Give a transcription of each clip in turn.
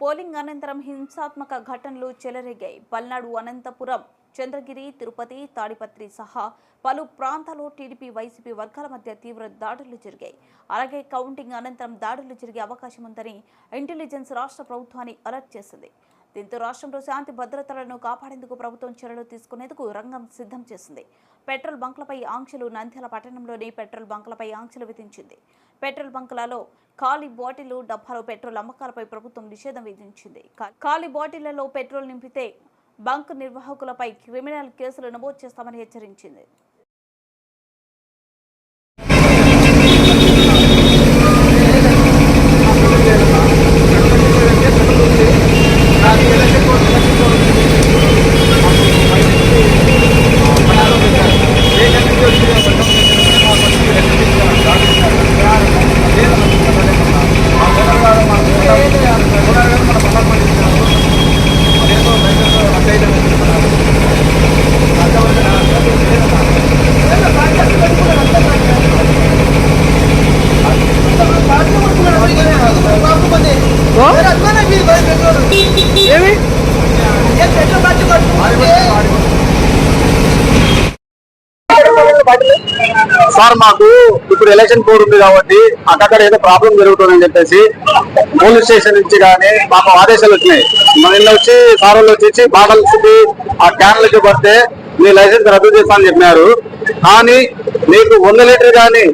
Polling అనంతరం హింసాత్మక ఘటనలు చెలరేగాయి. పల్నాడు అనంతపురం చంద్రగిరి తిరుపతి తాడిపత్రి సహా పలు ప్రాంతాల్లో టీడీపీ వైసీపీ వర్గాల మధ్య తీవ్ర దాడులు జరిగాయి. అలాగే కౌంటింగ్ అనంతరం దాడులు జరిగే అవకాశం ఉందని ఇంటెలిజెన్స్ రాష్ట్ర ప్రభుత్వాన్ని అలర్ట్ చేసింది. దీంతో రాష్ట్రంలో శాంతి భద్రతలను కాపాడేందుకు ప్రభుత్వం చర్యలు తీసుకునేందుకు రంగం సిద్ధం చేసింది. పెట్రోల్ బంకులపై ఆంక్షలు నంద్యాల పట్టణంలోని పెట్రోల్ బంక్లపై ఆంక్షలు విధించింది. పెట్రోల్ బంకులలో ఖాళీ బాటిల్ డబ్బాలో పెట్రోల్ అమ్మకాలపై ప్రభుత్వం నిషేధం విధించింది. ఖాళీ బాటిళ్ళలో పెట్రోల్ నింపితే బంక్ నిర్వాహకులపై క్రిమినల్ కేసులు నమోదు చేస్తామని హెచ్చరించింది. ఏమి? సార్ మాకు ఇప్పుడు ఎలక్షన్ కోడ్ ఉంది కాబట్టి అక్కడ ఏదో ప్రాబ్లం జరుగుతుందని చెప్పేసి పోలీస్ స్టేషన్ నుంచి కానీ మాకు ఆదేశాలు వచ్చినాయి. మా నిన్న వచ్చి సార్ వాళ్ళు వచ్చి బాటల్స్ ఆ క్యాన్లకి పడితే మీ లైసెన్స్ రద్దు చేస్తామని చెప్పినారు. కానీ మీకు వంద లీటర్ కానీ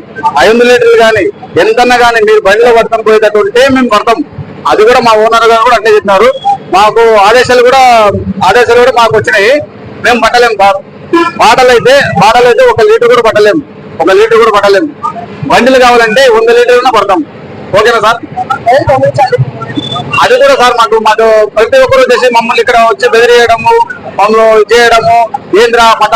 ఐదు లీటర్లు కానీ ఎంతన్నా కానీ మీరు బండిలో పోయేటట్టు ఉంటే మేము పడతాం. అది కూడా మా ఓనర్ గారు కూడా అంటే చెప్పినారు. మాకు ఆదేశాలు కూడా ఆదేశాలు కూడా మాకు వచ్చినాయి. మేము పట్టలేము. బాటలు అయితే బాటలు అయితే ఒక లీటర్ కూడా పట్టలేము. ఒక లీటర్ కూడా పట్టలేము. బండిలు కావాలంటే వంద లీటర్లు పడతాం. ఓకేనా సార్? అది కూడా సార్ మాకు మాకు ప్రతి ఒక్కరు చేసి మమ్మల్ని ఇక్కడ వచ్చి బెదిరియడము మమ్మల్ని చేయడము ఏంద్రా పట్ట